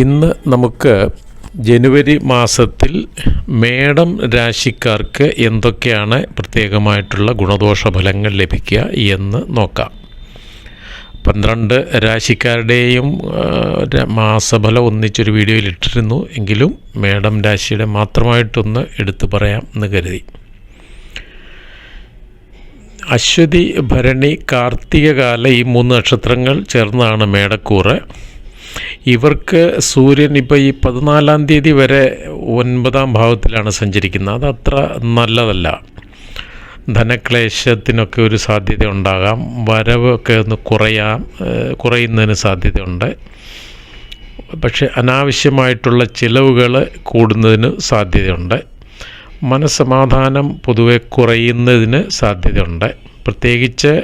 ഇന്ന് നമുക്ക് ജനുവരി മാസത്തിൽ മേടം രാശിക്കാർക്ക് എന്തൊക്കെയാണ് പ്രത്യേകമായിട്ടുള്ള ഗുണദോഷ ഫലങ്ങൾ ലഭിക്കുക എന്ന് നോക്കാം. പന്ത്രണ്ട് രാശിക്കാരുടെയും മാസഫലം ഒന്നിച്ചൊരു വീഡിയോയിൽ ഇട്ടിരുന്നു. എങ്കിലും മേടം രാശിയുടെ മാത്രമായിട്ടൊന്ന് എടുത്തു പറയാം എന്ന് കരുതി. അശ്വതി ഭരണി കാർത്തികകാല ഈ മൂന്ന് നക്ഷത്രങ്ങൾ ചേർന്നതാണ് മേടക്കൂറ്. ഇവർക്ക് സൂര്യൻ ഇപ്പോൾ ഈ പതിനാലാം തീയതി വരെ ഒൻപതാം ഭാവത്തിലാണ് സഞ്ചരിക്കുന്നത്. അത് അത്ര നല്ലതല്ല. ധനക്ലേശത്തിനൊക്കെ ഒരു സാധ്യത ഉണ്ടാകാം. വരവൊക്കെ ഒന്ന് കുറയാം കുറയുന്നതിന് സാധ്യതയുണ്ട്. പക്ഷേ അനാവശ്യമായിട്ടുള്ള ചിലവുകൾ കൂടുന്നതിന് സാധ്യതയുണ്ട്. മനസ്സമാധാനം പൊതുവെ കുറയുന്നതിന് സാധ്യതയുണ്ട്. പ്രത്യേകിച്ച്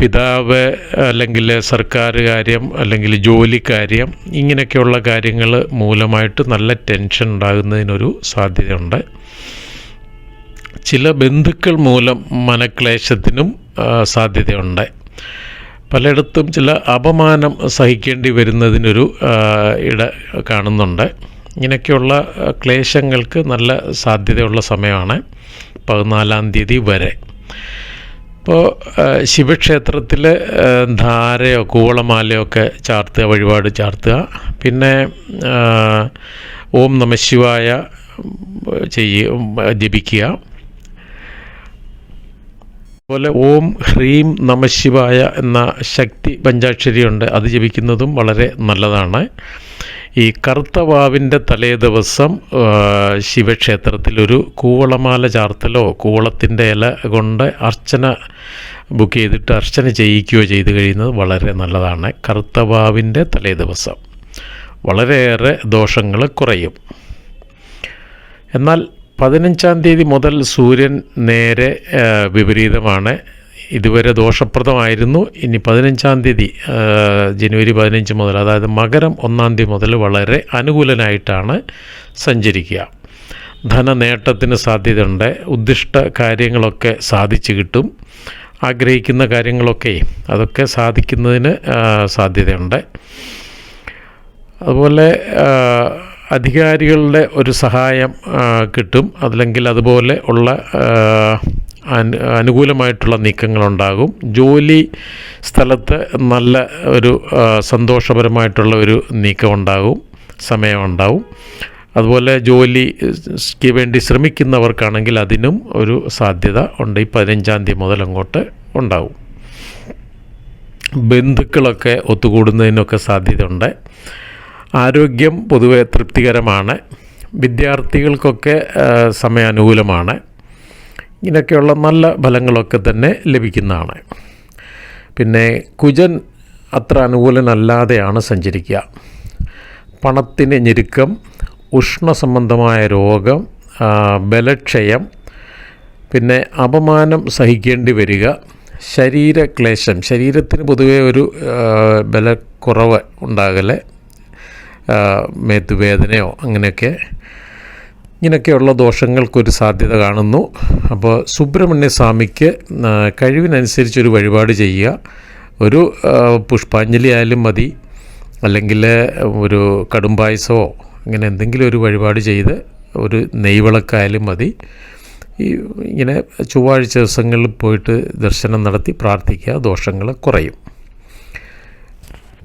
പിതാവ് അല്ലെങ്കിൽ സർക്കാർ കാര്യം അല്ലെങ്കിൽ ജോലി കാര്യം ഇങ്ങനെയൊക്കെയുള്ള കാര്യങ്ങൾ മൂലമായിട്ട് നല്ല ടെൻഷൻ ഉണ്ടാകുന്നതിനൊരു സാധ്യതയുണ്ട്. ചില ബന്ധുക്കൾ മൂലം മനക്ലേശത്തിനും സാധ്യതയുണ്ട്. പലയിടത്തും ചില അപമാനം സഹിക്കേണ്ടി വരുന്നതിനൊരു ഇട കാണുന്നുണ്ട്. ഇങ്ങനെയൊക്കെയുള്ള ക്ലേശങ്ങൾക്ക് നല്ല സാധ്യതയുള്ള സമയമാണ് പതിനാലാം തീയതി വരെ. ഇപ്പോൾ ശിവക്ഷേത്രത്തിൽ ധാരയോ കൂവളമാലയോ ഒക്കെ ചാർത്തുക വഴിപാട് ചാർത്തുക. പിന്നെ ഓം നമ ശിവായ ചെയ്യുക ജപിക്കുക. അതുപോലെ ഓം ഹ്രീം നമശിവായ എന്ന ശക്തി പഞ്ചാക്ഷരിയുണ്ട്. അത് ജപിക്കുന്നതും വളരെ നല്ലതാണ്. ഈ കറുത്ത വാവിന്റെ തലേ ദിവസം ശിവക്ഷേത്രത്തിലൊരു കൂവളമാല ചാർത്തലോ കൂവളത്തിന്റെ ഇല കൊണ്ട് അർച്ചന ബുക്ക് ചെയ്തിട്ട് അർച്ചന ചെയ്യിക്കുകയോ ചെയ്തു കഴിയുന്നത് വളരെ നല്ലതാണ്. കറുത്ത വാവിന്റെ തലേ ദിവസം. വളരെയേറെ ദോഷങ്ങൾ കുറയും. എന്നാൽ പതിനഞ്ചാം തീയതി മുതൽ സൂര്യൻ നേരെ വിപരീതമാണ്. ഇതുവരെ ദോഷപ്രദമായിരുന്നു. ഇനി പതിനഞ്ചാം തീയതി ജനുവരി പതിനഞ്ച് മുതൽ അതായത് മകരം ഒന്നാം തീയതി മുതൽ വളരെ അനുകൂലനായിട്ടാണ് സഞ്ചരിക്കുക. ധനനേട്ടത്തിന് സാധ്യതയുണ്ട്. ഉദ്ദിഷ്ട കാര്യങ്ങളൊക്കെ സാധിച്ചു കിട്ടും. ആഗ്രഹിക്കുന്ന കാര്യങ്ങളൊക്കെ അതൊക്കെ സാധിക്കുന്നതിന് സാധ്യതയുണ്ട്. അതുപോലെ അധികാരികളുടെ ഒരു സഹായം കിട്ടും. അതല്ലെങ്കിൽ അതുപോലെ ഉള്ള അനുകൂലമായിട്ടുള്ള നീക്കങ്ങളുണ്ടാകും. ജോലി സ്ഥലത്ത് നല്ല ഒരു സന്തോഷപരമായിട്ടുള്ള ഒരു നീക്കമുണ്ടാകും. സമയമുണ്ടാവും. അതുപോലെ ജോലിക്ക് വേണ്ടി ശ്രമിക്കുന്നവർക്കാണെങ്കിൽ അതിനും ഒരു സാധ്യത ഉണ്ട്. ഈ പതിനഞ്ചാം തീയതി മുതൽ അങ്ങോട്ട് ഉണ്ടാകും ബന്ധുക്കളൊക്കെ ഒത്തുകൂടുന്നതിനൊക്കെ സാധ്യതയുണ്ട്. ആരോഗ്യം പൊതുവെ തൃപ്തികരമാണ്. വിദ്യാർത്ഥികൾക്കൊക്കെ സമയാനുകൂലമാണ്. ഇങ്ങനെയൊക്കെയുള്ള നല്ല ഫലങ്ങളൊക്കെ തന്നെ ലഭിക്കുന്നതാണ്. പിന്നെ കുജൻ അത്ര അനുകൂലനല്ലാതെയാണ് സഞ്ചരിക്കുക. പണത്തിന് ഞെരുക്കം ഉഷ്ണ സംബന്ധമായ രോഗം ബലക്ഷയം പിന്നെ അപമാനം സഹിക്കേണ്ടി വരിക ശരീരക്ലേശം ശരീരത്തിന് പൊതുവെ ഒരു ബലക്കുറവ് ഉണ്ടാകൽ മേത്തുവേദനയോ അങ്ങനെയൊക്കെ ഇങ്ങനെയൊക്കെയുള്ള ദോഷങ്ങൾക്കൊരു സാധ്യത കാണുന്നു. അപ്പോൾ സുബ്രഹ്മണ്യ സ്വാമിക്ക് കഴിവിനനുസരിച്ചൊരു വഴിപാട് ചെയ്യുക. ഒരു പുഷ്പാഞ്ജലി ആയാലും മതി. അല്ലെങ്കിൽ ഒരു കടുംപായസമോ അങ്ങനെ എന്തെങ്കിലും ഒരു വഴിപാട് ചെയ്ത് ഒരു നെയ്വിളക്കായാലും മതി. ഈ ഇങ്ങനെ ചൊവ്വാഴ്ച ദിവസങ്ങളിൽ പോയിട്ട് ദർശനം നടത്തി പ്രാർത്ഥിക്കുക. ദോഷങ്ങൾ കുറയും.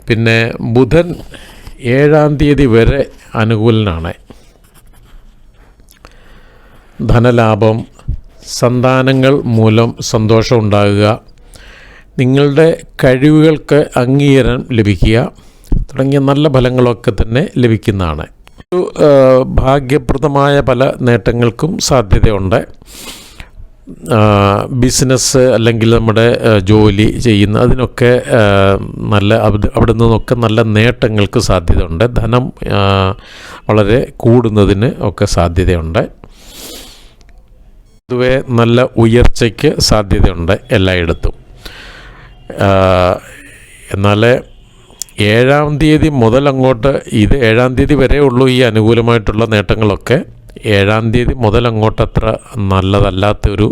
പിന്നെ ബുധൻ ഏഴാം തീയതി വരെ അനുകൂലനാണ്. ധനലാഭം സന്താനങ്ങൾ മൂലം സന്തോഷം ഉണ്ടാകുക നിങ്ങളുടെ കഴിവുകൾക്ക് അംഗീകാരം ലഭിക്കുക തുടങ്ങിയ നല്ല ഫലങ്ങളൊക്കെ തന്നെ ലഭിക്കുന്നതാണ്. ഒരു ഭാഗ്യപ്രദമായ പല നേട്ടങ്ങൾക്കും സാധ്യതയുണ്ട്. ബിസിനസ് അല്ലെങ്കിൽ നമ്മുടെ ജോലി ചെയ്യുന്ന അതിനൊക്കെ നല്ല അവിടെ നിന്നൊക്കെ നല്ല നേട്ടങ്ങൾക്ക് സാധ്യതയുണ്ട്. ധനം വളരെ കൂടുന്നതിന് ഒക്കെ സാധ്യതയുണ്ട്. പൊതുവെ നല്ല ഉയർച്ചയ്ക്ക് സാധ്യതയുണ്ട് എല്ലായിടത്തും. എന്നാൽ ഏഴാം തീയതി മുതൽ അങ്ങോട്ട് ഇത് ഏഴാം തീയതി വരെ ഉള്ളൂ ഈ അനുകൂലമായിട്ടുള്ള നേട്ടങ്ങളൊക്കെ. ഏഴാം തീയതി മുതൽ അങ്ങോട്ട് അത്ര നല്ലതല്ലാത്തൊരു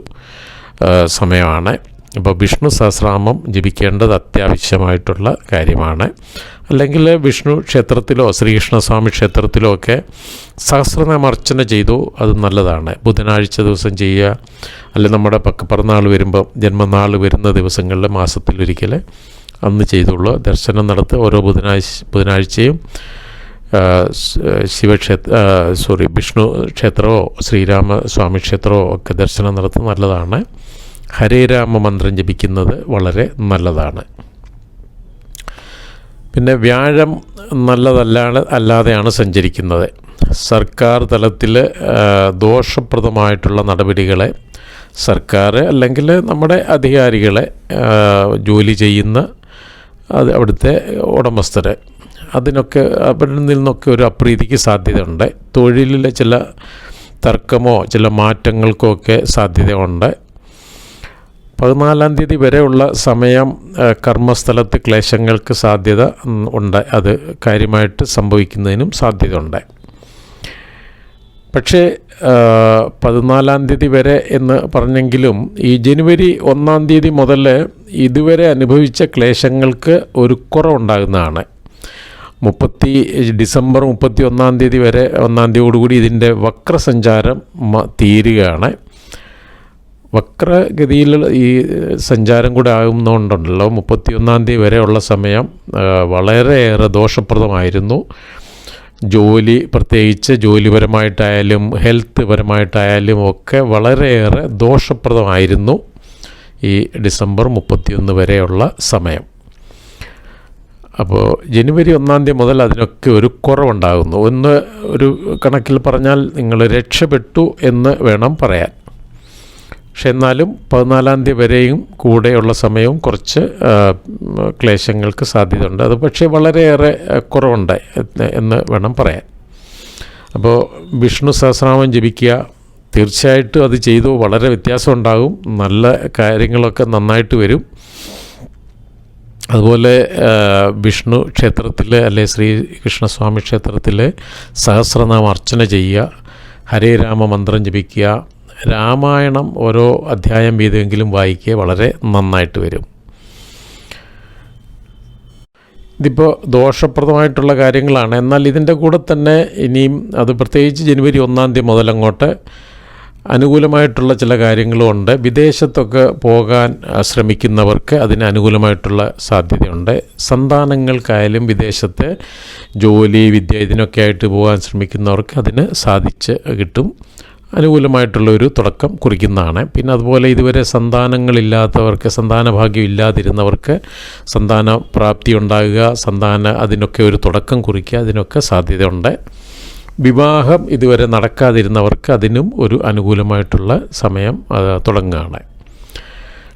സമയമാണ്. അപ്പോൾ വിഷ്ണു സഹസ്രനാമം ജപിക്കേണ്ടത് അത്യാവശ്യമായിട്ടുള്ള കാര്യമാണ്. അല്ലെങ്കിൽ വിഷ്ണു ക്ഷേത്രത്തിലോ ശ്രീകൃഷ്ണസ്വാമി ക്ഷേത്രത്തിലോ ഒക്കെ സഹസ്രനാമ അർച്ചന ചെയ്തു അത് നല്ലതാണ്. ബുധനാഴ്ച ദിവസം ചെയ്യുക അല്ലെങ്കിൽ നമ്മുടെ പക്ക പിറന്നാൾ വരുമ്പോൾ ജന്മനാൾ വരുന്ന ദിവസങ്ങളിൽ മാസത്തിലൊരിക്കൽ അന്ന് ചെയ്തുള്ളൂ. ദർശനം നടത്തി ഓരോ ബുധനാഴ്ച ബുധനാഴ്ചയും ശിവക്ഷേത്ര സോറി വിഷ്ണു ക്ഷേത്രമോ ശ്രീരാമ സ്വാമി ക്ഷേത്രമോ ഒക്കെ ദർശനം നടത്തുന്നത് നല്ലതാണ്. ഹരേ രാമ മന്ത്രം ജപിക്കുന്നത് വളരെ നല്ലതാണ്. പിന്നെ വ്യാഴം നല്ലതല്ലാണ് അല്ലാതെയാണ് സഞ്ചരിക്കുന്നത്. സർക്കാർ തലത്തിൽ ദോഷപ്രദമായിട്ടുള്ള നടപടികളെ സർക്കാർ അല്ലെങ്കിൽ നമ്മുടെ അധികാരികളെ ജോലി ചെയ്യുന്ന അത് അവിടുത്തെ ഉടമസ്ഥർ. അതിനൊക്കെ അവരിൽ നിന്നൊക്കെ ഒരു അപ്രീതിക്ക് സാധ്യതയുണ്ട്. തൊഴിലിലെ ചില തർക്കമോ ചില മാറ്റങ്ങൾക്കോ ഒക്കെ സാധ്യതയുണ്ട്. പതിനാലാം തീയതി വരെയുള്ള സമയം കർമ്മസ്ഥലത്ത് ക്ലേശങ്ങൾക്ക് സാധ്യത ഉണ്ട്. അത് കാര്യമായിട്ട് സംഭവിക്കുന്നതിനും സാധ്യത ഉണ്ട് പക്ഷേ പതിനാലാം തീയതി വരെ എന്ന് പറഞ്ഞെങ്കിലും ഈ ജനുവരി ഒന്നാം തീയതി മുതൽ ഇതുവരെ അനുഭവിച്ച ക്ലേശങ്ങൾക്ക് ഒരു കുറവുണ്ടാകുന്നതാണ്. മുപ്പത്തി ഡിസംബർ മുപ്പത്തി ഒന്നാം തീയതി വരെ ഒന്നാം തീയതിയോടുകൂടി ഇതിന്റെ വക്രസഞ്ചാരം തീരുകയാണ്. വക്രഗതിയിൽ ഈ സഞ്ചാരം കൂടെ ആകുന്നതുകൊണ്ടുണ്ടല്ലോ മുപ്പത്തിയൊന്നാം തീയതി വരെയുള്ള സമയം വളരെയേറെ ദോഷപ്രദമായിരുന്നു. ജോലി പ്രത്യേകിച്ച് ജോലിപരമായിട്ടായാലും ഹെൽത്ത് പരമായിട്ടായാലും ഒക്കെ വളരെയേറെ ദോഷപ്രദമായിരുന്നു ഈ ഡിസംബർ മുപ്പത്തിയൊന്ന് വരെയുള്ള സമയം. അപ്പോൾ ജനുവരി ഒന്നാം തീയതി മുതൽ അതിനൊക്കെ ഒരു കുറവുണ്ടാകുന്നു. ഒന്ന് ഒരു കണക്കിൽ പറഞ്ഞാൽ നിങ്ങൾ രക്ഷപ്പെട്ടു എന്ന് വേണം പറയാൻ. പക്ഷെ എന്നാലും പതിനാലാം തീയതി വരെയും കൂടെയുള്ള സമയവും കുറച്ച് ക്ലേശങ്ങൾക്ക് സാധ്യതയുണ്ട്. അത് പക്ഷേ വളരെയേറെ കുറവുണ്ട് എന്ന് വേണം പറയാൻ. അപ്പോൾ വിഷ്ണു സഹസ്രനാമം ജപിക്കുക തീർച്ചയായിട്ടും അത് ചെയ്തു വളരെ വ്യത്യാസം ഉണ്ടാകും നല്ല കാര്യങ്ങളൊക്കെ നന്നായിട്ട് വരും. അതുപോലെ വിഷ്ണു ക്ഷേത്രത്തിൽ അല്ലെ ശ്രീകൃഷ്ണസ്വാമി ക്ഷേത്രത്തിൽ സഹസ്രനാമം അർച്ചന ചെയ്യുക ഹരേ രാമ മന്ത്രം ജപിക്കുക രാമായണം ഓരോ അധ്യായം വീതമെങ്കിലും വായിക്കുക വളരെ നന്നായിട്ട് വരും. ഇതിപ്പോൾ ദോഷപ്രദമായിട്ടുള്ള കാര്യങ്ങളാണ്. എന്നാൽ ഇതിന്റെ കൂടെ തന്നെ ഇനിയും അത് പ്രത്യേകിച്ച് ജനുവരി ഒന്നാം തീയതി മുതലങ്ങോട്ട് അനുകൂലമായിട്ടുള്ള ചില കാര്യങ്ങളും ഉണ്ട് വിദേശത്തൊക്കെ പോകാൻ ശ്രമിക്കുന്നവർക്ക് അതിന് അനുകൂലമായിട്ടുള്ള സാധ്യതയുണ്ട്. സന്താനങ്ങൾക്കായാലും വിദേശത്തെ ജോലി വിദ്യ ഇതിനൊക്കെ ആയിട്ട് പോകാൻ ശ്രമിക്കുന്നവർക്ക് അതിന് സാധിച്ച് കിട്ടും. അനുകൂലമായിട്ടുള്ള ഒരു തുടക്കം കുറിക്കുന്നതാണ്. പിന്നെ അതുപോലെ ഇതുവരെ സന്താനങ്ങളില്ലാത്തവർക്ക് സന്താന ഭാഗ്യം ഇല്ലാതിരുന്നവർക്ക് സന്താന പ്രാപ്തി ഉണ്ടാകുക സന്താന അതിനൊക്കെ ഒരു തുടക്കം കുറിക്കുക അതിനൊക്കെ സാധ്യതയുണ്ട്. വിവാഹം ഇതുവരെ നടക്കാതിരുന്നവർക്ക് അതിനും ഒരു അനുകൂലമായിട്ടുള്ള സമയം തുടങ്ങുകയാണ്.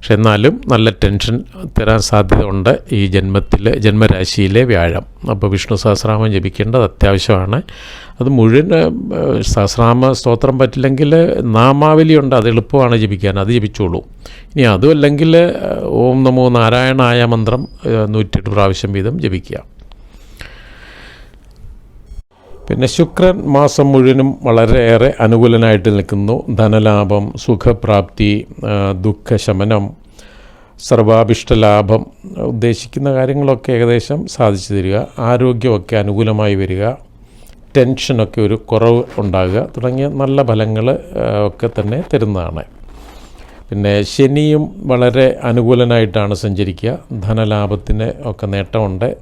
പക്ഷെ എന്നാലും നല്ല ടെൻഷൻ തരാൻ സാധ്യതയുണ്ട് ഈ ജന്മത്തിലെ ജന്മരാശിയിലെ വ്യാഴം. അപ്പോൾ വിഷ്ണു സഹസ്രാമം ജപിക്കേണ്ടത് അത്യാവശ്യമാണ്. അത് മുഴുവൻ സഹസ്രാമ സ്തോത്രം പറ്റില്ലെങ്കിൽ നാമാവലി ഉണ്ട്. അത് എളുപ്പമാണ് ജപിക്കാൻ. അത് ജപിച്ചോളൂ. ഇനി അതും അല്ലെങ്കിൽ ഓം നമോ നാരായണായ മന്ത്രം ഏ, നൂറ്റെട്ട് പ്രാവശ്യം വീതം ജപിക്കുക. പിന്നെ ശുക്രൻ മാസം മുഴുവനും വളരെയേറെ അനുകൂലനായിട്ട് നിൽക്കുന്നു. ധനലാഭം സുഖപ്രാപ്തി ദുഃഖശമനം സർവാഭിഷ്ടലാഭം ഉദ്ദേശിക്കുന്ന കാര്യങ്ങളൊക്കെ ഏകദേശം സാധിച്ചു തരിക. ആരോഗ്യമൊക്കെ അനുകൂലമായി വരിക. ടെൻഷനൊക്കെ ഒരു കുറവ് ഉണ്ടാകുക. തുടങ്ങിയ നല്ല ഫലങ്ങൾ ഒക്കെ തന്നെ തരുന്നതാണ്. പിന്നെ ശനിയും വളരെ അനുകൂലനായിട്ടാണ് സഞ്ചരിക്കുക. ധനലാഭത്തിന് ഒക്കെ നേട്ടമുണ്ട്.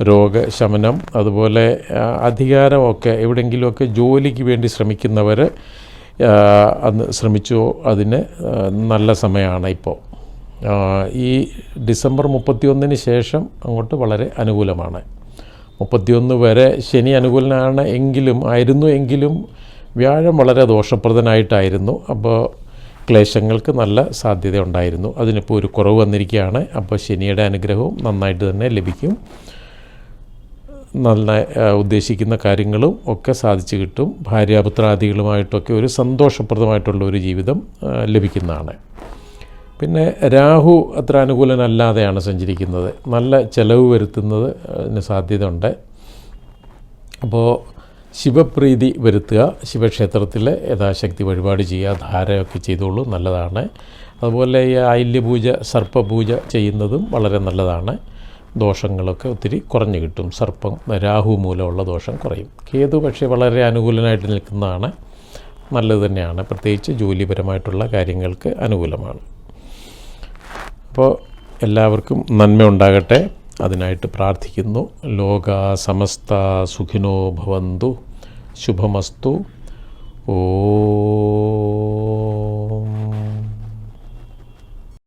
രോഗശമനം അതുപോലെ അധികാരമൊക്കെ എവിടെയെങ്കിലുമൊക്കെ ജോലിക്ക് വേണ്ടി ശ്രമിക്കുന്നവർ അന്ന് ശ്രമിച്ചോ. അതിന് നല്ല സമയമാണ് ഇപ്പോൾ ഈ ഡിസംബർ മുപ്പത്തിയൊന്നിന് ശേഷം അങ്ങോട്ട് വളരെ അനുകൂലമാണ്. മുപ്പത്തിയൊന്ന് വരെ ശനി അനുകൂലനാണ് എങ്കിലും ആയിരുന്നു എങ്കിലും വ്യാഴം വളരെ ദോഷപ്രദനായിട്ടായിരുന്നു. അപ്പോൾ ക്ലേശങ്ങൾക്ക് നല്ല സാധ്യത ഉണ്ടായിരുന്നു അതിനിപ്പോൾ ഒരു കുറവ് വന്നിരിക്കുകയാണ്. അപ്പോൾ ശനിയുടെ അനുഗ്രഹവും നന്നായിട്ട് തന്നെ ലഭിക്കും. നല്ല ഉദ്ദേശിക്കുന്ന കാര്യങ്ങളും ഒക്കെ സാധിച്ചു കിട്ടും. ഭാര്യാപുത്രാദികളുമായിട്ടൊക്കെ ഒരു സന്തോഷപ്രദമായിട്ടുള്ള ഒരു ജീവിതം ലഭിക്കുന്നതാണ്. പിന്നെ രാഹു അത്ര അനുകൂലനല്ലാതെയാണ് സഞ്ചരിക്കുന്നത്. നല്ല ചിലവ് വരുത്തുന്നത് സാധ്യത സാധ്യതയുണ്ട്. അപ്പോൾ ശിവപ്രീതി വരുത്തുക ശിവക്ഷേത്രത്തിൽ യഥാശക്തി വഴിപാട് ചെയ്യുക ധാരയൊക്കെ ചെയ്തോളൂ നല്ലതാണ്. അതുപോലെ ഈ ആയില്യപൂജ സർപ്പപൂജ ചെയ്യുന്നതും വളരെ നല്ലതാണ്. ദോഷങ്ങളൊക്കെ ഒത്തിരി കുറഞ്ഞു കിട്ടും. സർപ്പം രാഹു മൂലമുള്ള ദോഷം കുറയും. കേതു പക്ഷേ വളരെ അനുകൂലനായിട്ട് നിൽക്കുന്നതാണ്. നല്ലത് തന്നെയാണ്. പ്രത്യേകിച്ച് ജോലിപരമായിട്ടുള്ള കാര്യങ്ങൾക്ക് അനുകൂലമാണ്. അപ്പോൾ എല്ലാവർക്കും നന്മ ഉണ്ടാകട്ടെ. അതിനായിട്ട് പ്രാർത്ഥിക്കുന്നു. ലോക സമസ്ത സുഖിനോ ഭവന്തു. ശുഭമസ്തു. ഓ